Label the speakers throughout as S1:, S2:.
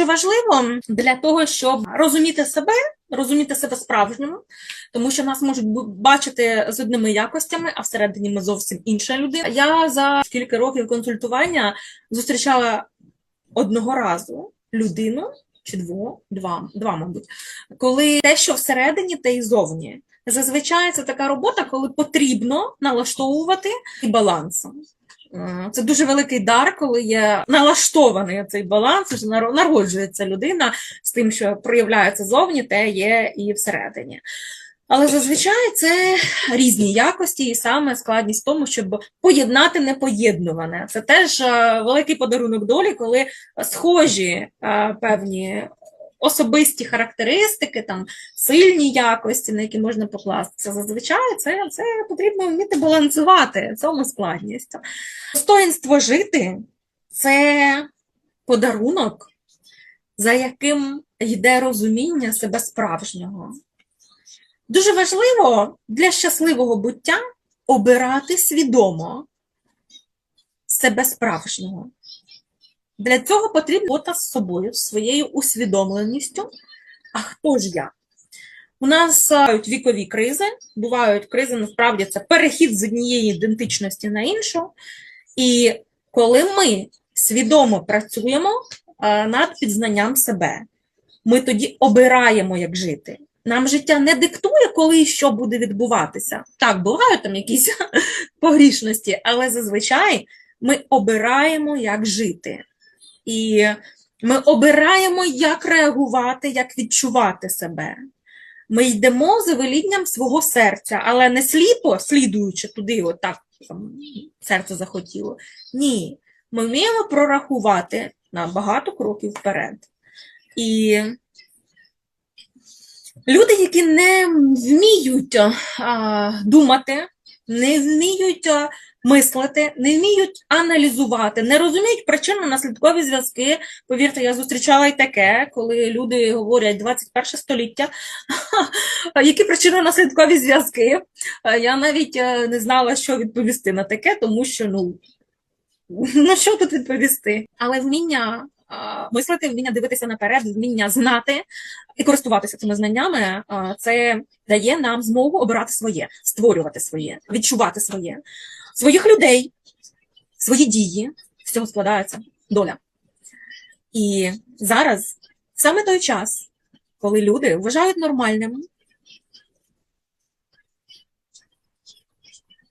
S1: дуже важливо для того, щоб розуміти себе, розуміти себе справжньому, тому що нас можуть бачити з одними якостями, а всередині ми зовсім інша людина. Я за кілька років консультування зустрічала одного разу людину чи дво, два, два, мабуть, коли те, що всередині, те і зовні. Зазвичай це така робота, коли потрібно налаштовувати баланс. Е, Це дуже великий дар, коли є налаштований цей баланс, вже наро- народжується людина з тим, що проявляється зовні, те є і всередині. Але зазвичай це різні якості, і саме складність в тому, щоб поєднати непоєднуване. Це теж е, великий подарунок долі, коли схожі е, певні особисті характеристики, там сильні якості, на які можна покластися. Зазвичай це, це потрібно вміти балансувати. Цьому складність. Достоїнство жити це подарунок, за яким йде розуміння себе справжнього. Дуже важливо для щасливого буття обирати свідомо себе справжнього. Для цього потрібна робота з собою, своєю усвідомленістю. А хто ж я? У нас бувають вікові кризи, бувають кризи, насправді це перехід з однієї ідентичності на іншу. І коли ми свідомо працюємо над підзнанням себе, ми тоді обираємо, як жити. Нам життя не диктує, коли і що буде відбуватися. Так, бувають там якісь погрішності, але зазвичай ми обираємо, як жити. І ми обираємо, як реагувати, як відчувати себе. Ми йдемо за велінням свого серця, але не сліпо, слідуючи туди, от так там, серце захотіло. Ні, ми вміємо прорахувати на багато кроків вперед. І люди, які не вміють а, думати, не вміють мислити, не вміють аналізувати, не розуміють причинно-наслідкові зв'язки. Повірте, я зустрічала й таке, коли люди говорять 21 століття, які причинно-наслідкові зв'язки. Е, Я навіть е, не знала, що відповісти на таке, тому що ну, ну що тут відповісти? Але вміння мислити, вміння дивитися наперед, вміння знати і користуватися цими знаннями, це дає нам змогу обирати своє, створювати своє, відчувати своє, своїх людей, свої дії. З цього складається доля. І зараз саме той час, коли люди вважають нормальним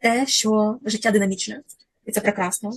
S1: те, що життя динамічне, і це прекрасно.